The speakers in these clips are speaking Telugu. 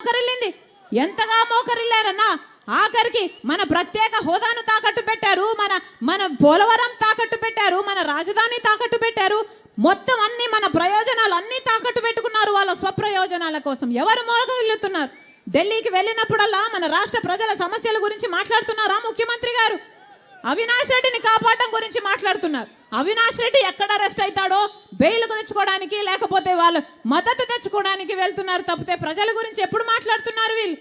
మోకరిల్లింది. ఎంతగా మోకరిల్లారన్నా ఆఖరికి మన ప్రత్యేక హోదాను తాకట్టు పెట్టారు మన మన పోలవరం తాకట్టు పెట్టారు మన రాజధాని తాకట్టు పెట్టారు. మొత్తం అన్ని మన ప్రయోజనాలు అన్ని తాకట్టు పెట్టుకున్నారు వాళ్ళ స్వప్రయోజనాల కోసం. ఎవరు మోకరిల్లుతున్నారు? ఢిల్లీకి వెళ్ళినప్పుడల్లా మన రాష్ట్ర ప్రజల సమస్యల గురించి మాట్లాడుతున్నారా ముఖ్యమంత్రి గారు? అవినాష్ రెడ్డిని కాపాడటం గురించి మాట్లాడుతున్నారు. అవినాష్ రెడ్డి ఎక్కడ అరెస్ట్ అవుతాడో బెయిల్ తెచ్చుకోవడానికి లేకపోతే వాళ్ళు మద్దతు తెచ్చుకోవడానికి వెళ్తున్నారు తప్పితే ప్రజల గురించి ఎప్పుడు మాట్లాడుతున్నారు వీళ్ళు?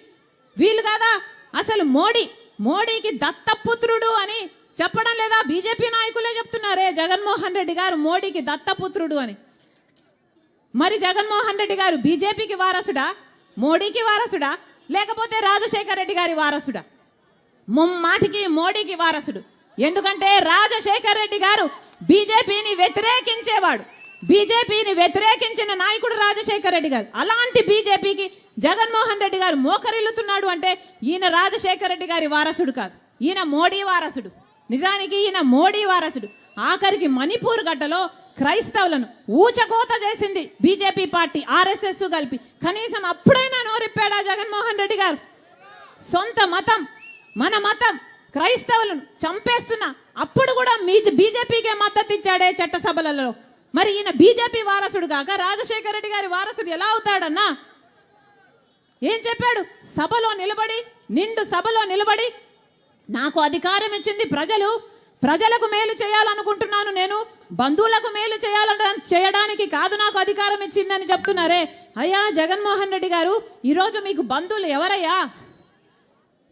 వీళ్ళు కాదా? అసలు మోడీ మోడీకి దత్తపుత్రుడు అని చెప్పడం లేదా? బీజేపీ నాయకులే చెప్తున్నారే. జగన్మోహన్ రెడ్డి గారు మోడీకి దత్తపుత్రుడు అని. మరి జగన్మోహన్ రెడ్డి గారు బీజేపీకి వారసుడా? మోడీకి వారసుడా? లేకపోతే రాజశేఖర రెడ్డి గారి వారసుడా? ముమ్మాటికి మోడీకి వారసుడు. ఎందుకంటే రాజశేఖర్ రెడ్డి గారు బీజేపీని వ్యతిరేకించేవాడు. బీజేపీని వ్యతిరేకించిన నాయకుడు రాజశేఖర్ రెడ్డి గారు. అలాంటి బీజేపీకి జగన్మోహన్ రెడ్డి గారు మోకరిల్లుతున్నాడు అంటే ఈయన రాజశేఖర్ రెడ్డి గారి వారసుడు కాదు. ఈయన మోడీ వారసుడు. నిజానికి ఈయన మోడీ వారసుడు. ఆఖరికి మణిపూర్ గడ్డలో క్రైస్తవులను ఊచకోత చేసింది బీజేపీ పార్టీ ఆర్ఎస్ఎస్ కలిపి. కనీసం అప్పుడైనా నోరిప్పాడా జగన్మోహన్ రెడ్డి గారు? సొంత మతం మన మతం క్రైస్తవులను చంపేస్తున్నా అప్పుడు కూడా మీ బీజేపీకే మద్దతు ఇచ్చాడే చట్టసభలలో. మరి ఈయన బీజేపీ వారసుడు కాక రాజశేఖర రెడ్డి గారి వారసుడు ఎలా అవుతాడన్నా? ఏం చెప్పాడు? సభలో నిలబడి నిండు సభలో నిలబడి నాకు అధికారం ఇచ్చింది ప్రజలు. ప్రజలకు మేలు చేయాలనుకుంటున్నాను నేను. బంధువులకు మేలు చేయాలని చేయడానికి కాదు నాకు అధికారం ఇచ్చిందని చెప్తున్నారే. అయ్యా జగన్మోహన్ రెడ్డి గారు ఈరోజు మీకు బంధువులు ఎవరయ్యా?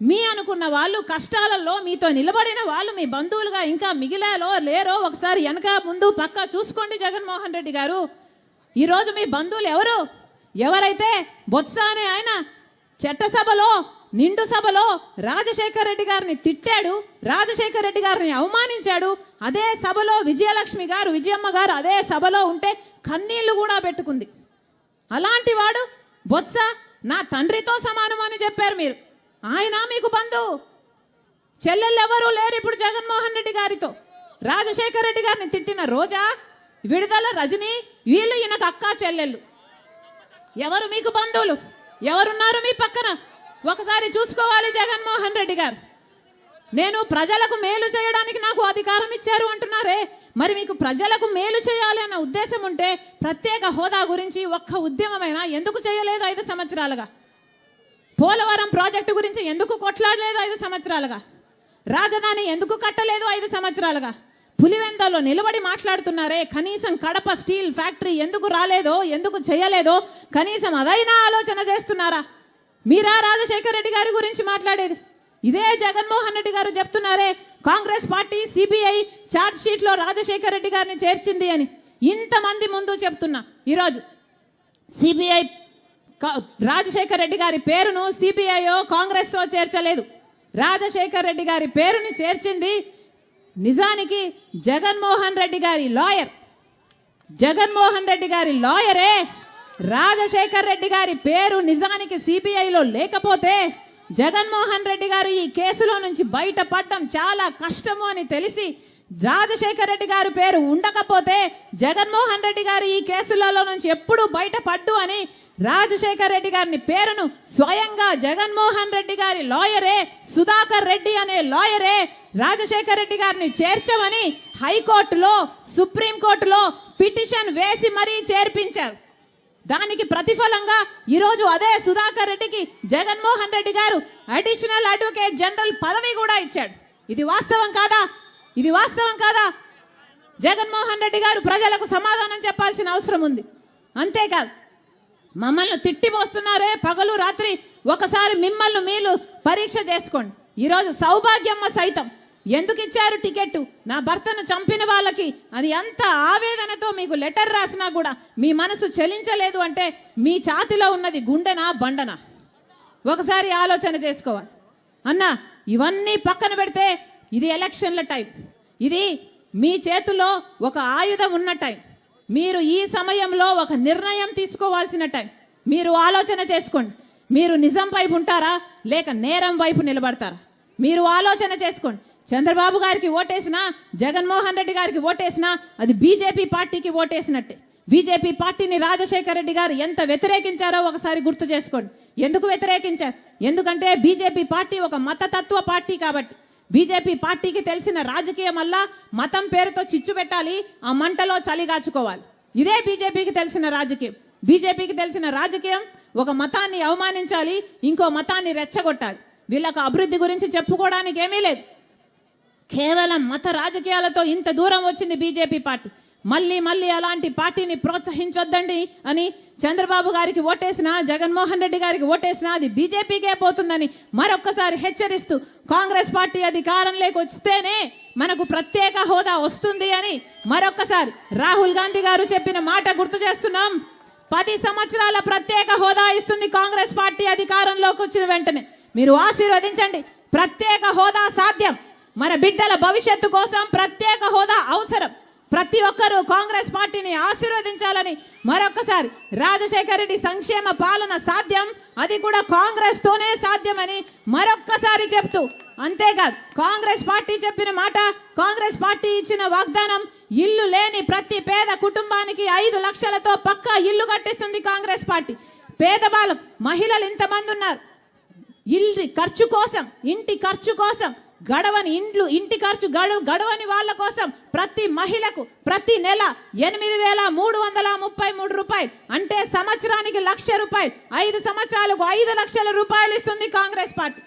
మీ అనుకున్న వాళ్ళు కష్టాలలో మీతో నిలబడిన వాళ్ళు మీ బంధువులుగా ఇంకా మిగిలాలో లేరో ఒకసారి వెనక ముందు పక్క చూసుకోండి జగన్మోహన్ రెడ్డి గారు. ఈరోజు మీ బంధువులు ఎవరు? ఎవరైతే బొత్స అనే ఆయన చట్టసభలో నిండు సభలో రాజశేఖర్ రెడ్డి గారిని తిట్టాడు రాజశేఖర్ రెడ్డి గారిని అవమానించాడు అదే సభలో విజయలక్ష్మి గారు విజయమ్మ గారు అదే సభలో ఉంటే కన్నీళ్ళు కూడా పెట్టుకుంది. అలాంటి వాడు బొత్స నా తండ్రితో సమానం అని చెప్పారు మీరు. ఆయన మీకు బంధువు. చెల్లెళ్ళు ఎవరూ లేరు ఇప్పుడు జగన్మోహన్ రెడ్డి గారితో. రాజశేఖర్ రెడ్డి గారిని తిట్టిన రోజా విడుదల రజని వీళ్ళు ఈయనకు అక్కా చెల్లెళ్ళు. ఎవరు మీకు బంధువులు? ఎవరున్నారు మీ పక్కన? ఒకసారి చూసుకోవాలి జగన్మోహన్ రెడ్డి గారు. నేను ప్రజలకు మేలు చేయడానికి నాకు అధికారం ఇచ్చారు అంటున్నారే. మరి మీకు ప్రజలకు మేలు చేయాలి అన్న ఉద్దేశం ఉంటే ప్రత్యేక హోదా గురించి ఒక్క ఉద్యమమైనా ఎందుకు చేయలేదు ఐదు సంవత్సరాలుగా? పోలవరం ప్రాజెక్టు గురించి ఎందుకు కొట్లాడలేదు ఐదు సంవత్సరాలుగా? రాజధాని ఎందుకు కట్టలేదు ఐదు సంవత్సరాలుగా? పులివెందలో నిలబడి మాట్లాడుతున్నారే కనీసం కడప స్టీల్ ఫ్యాక్టరీ ఎందుకు రాలేదో ఎందుకు చేయలేదో కనీసం అదైనా ఆలోచన చేస్తున్నారా? మీరా రాజశేఖర రెడ్డి గారి గురించి మాట్లాడేది? ఇదే జగన్మోహన్ రెడ్డి గారు చెప్తున్నారే కాంగ్రెస్ పార్టీ సిబిఐ ఛార్జ్ షీట్లో రాజశేఖర రెడ్డి గారిని చేర్చింది అని. ఇంతమంది ముందు చెప్తున్నా. ఈరోజు సిబిఐ రాజశేఖర్ రెడ్డి గారి పేరును సిబిఐఓ కాంగ్రెస్తో చేర్చలేదు. రాజశేఖర్ రెడ్డి గారి పేరుని చేర్చింది నిజానికి జగన్మోహన్ రెడ్డి గారి లాయర్. జగన్మోహన్ రెడ్డి గారి లాయరే. రాజశేఖర్ రెడ్డి గారి పేరు నిజానికి సిబిఐలో లేకపోతే జగన్మోహన్ రెడ్డి గారు ఈ కేసులో నుంచి బయటపడడం చాలా కష్టము అని తెలిసి రాజశేఖర్ రెడ్డి గారి పేరు ఉండకపోతే జగన్మోహన్ రెడ్డి గారు ఈ కేసులలో నుంచి ఎప్పుడు బయటపడ్డు అని రాజశేఖర్ రెడ్డి గారిని పేరును స్వయంగా జగన్మోహన్ రెడ్డి గారి లాయరే సుధాకర్ రెడ్డి అనే లాయరే రాజశేఖర్ రెడ్డి గారిని చేర్చమని హైకోర్టులో సుప్రీంకోర్టులో పిటిషన్ వేసి మరీ చేర్పించారు. దానికి ప్రతిఫలంగా ఈరోజు అదే సుధాకర్ రెడ్డికి జగన్మోహన్ రెడ్డి గారు అడిషనల్ అడ్వకేట్ జనరల్ పదవి కూడా ఇచ్చాడు. ఇది వాస్తవం కాదా? ఇది వాస్తవం కాదా? జగన్మోహన్ రెడ్డి గారు ప్రజలకు సమాధానం చెప్పాల్సిన అవసరం ఉంది. అంతేకాదు మమ్మల్ని తిట్టిపోస్తున్నారే పగలు రాత్రి. ఒకసారి మిమ్మల్ని మీరు పరీక్ష చేసుకోండి. ఈరోజు సౌభాగ్యమ్మ సైతం. ఎందుకు ఇచ్చారు టికెట్ నా భర్తను చంపిన వాళ్ళకి అది అంత ఆవేదనతో మీకు లెటర్ రాసినా కూడా మీ మనసు చలించలేదు అంటే మీ ఛాతిలో ఉన్నది గుండెనా బండనా? ఒకసారి ఆలోచన చేసుకోవాలి. అన్నా ఇవన్నీ పక్కన పెడితే ఇది ఎలక్షన్ల టైం. ఇది మీ చేతిలో ఒక ఆయుధం ఉన్న టైం. మీరు ఈ సమయంలో ఒక నిర్ణయం తీసుకోవాల్సిన టైం. మీరు ఆలోచన చేసుకోండి. మీరు నిజం వైపు ఉంటారా? లేక నేరం వైపు నిలబడతారా? మీరు ఆలోచన చేసుకోండి. చంద్రబాబు గారికి ఓటేసినా జగన్మోహన్ రెడ్డి గారికి ఓటేసినా అది బీజేపీ పార్టీకి ఓటేసినట్టే. బీజేపీ పార్టీని రాజశేఖర రెడ్డి గారు ఎంత వ్యతిరేకించారో ఒకసారి గుర్తు చేసుకోండి. ఎందుకు వ్యతిరేకించారు? ఎందుకంటే బీజేపీ పార్టీ ఒక మతతత్వ పార్టీ కాబట్టి. బీజేపీ పార్టీకి తెలిసిన రాజకీయం వల్ల మతం పేరుతో చిచ్చు పెట్టాలి ఆ మంటలో చలిగాచుకోవాలి. ఇదే బీజేపీకి తెలిసిన రాజకీయం. బీజేపీకి తెలిసిన రాజకీయం ఒక మతాన్ని అవమానించాలి ఇంకో మతాన్ని రెచ్చగొట్టాలి. వీళ్ళకు అభివృద్ధి గురించి చెప్పుకోవడానికి ఏమీ లేదు. కేవలం మత రాజకీయాలతో ఇంత దూరం వచ్చింది బీజేపీ పార్టీ. మళ్ళీ మళ్ళీ అలాంటి పార్టీని ప్రోత్సహించొద్దండి అని చంద్రబాబు గారికి ఓటేసిన జగన్మోహన్ రెడ్డి గారికి ఓటేసిన అది బీజేపీకే పోతుందని మరొక్కసారి హెచ్చరిస్తూ కాంగ్రెస్ పార్టీ అధికారంలోకి వస్తేనే మనకు ప్రత్యేక హోదా వస్తుంది అని మరొక్కసారి రాహుల్ గాంధీ గారు చెప్పిన మాట గుర్తు చేస్తున్నాం. పది సంవత్సరాల ప్రత్యేక హోదా ఇస్తుంది కాంగ్రెస్ పార్టీ అధికారంలోకి వచ్చిన వెంటనే. మీరు ఆశీర్వదించండి. ప్రత్యేక హోదా సాధ్యం. మన బిడ్డల భవిష్యత్తు కోసం ప్రత్యేక హోదా అవసరం. ప్రతి ఒక్కరూ కాంగ్రెస్ పార్టీని ఆశీర్వదించాలని మరొకసారి రాజశేఖర రెడ్డి సంక్షేమ పాలన సాధ్యం. అది కూడా కాంగ్రెస్ తోనే సాధ్యమని మరొక్కసారి చెప్తూ అంతేకాదు కాంగ్రెస్ పార్టీ చెప్పిన మాట కాంగ్రెస్ పార్టీ ఇచ్చిన వాగ్దానం ఇల్లు లేని ప్రతి పేద కుటుంబానికి ఐదు లక్షలతో పక్కా ఇల్లు కట్టిస్తుంది కాంగ్రెస్ పార్టీ. పేదవాళ్ళు మహిళలు ఇంతమంది ఉన్నారు. ఇల్లు ఖర్చు కోసం ఇంటి ఖర్చు కోసం గడవని ఇండ్లు ఇంటి ఖర్చు గడవ గడవని వాళ్ళ కోసం ప్రతి మహిళకు ప్రతి నెల ఎనిమిది వేల మూడు వందల ముప్పై మూడు రూపాయలు. అంటే సంవత్సరానికి లక్ష రూపాయలు. ఐదు సంవత్సరాలకు ఐదు లక్షల రూపాయలు ఇస్తుంది కాంగ్రెస్ పార్టీ.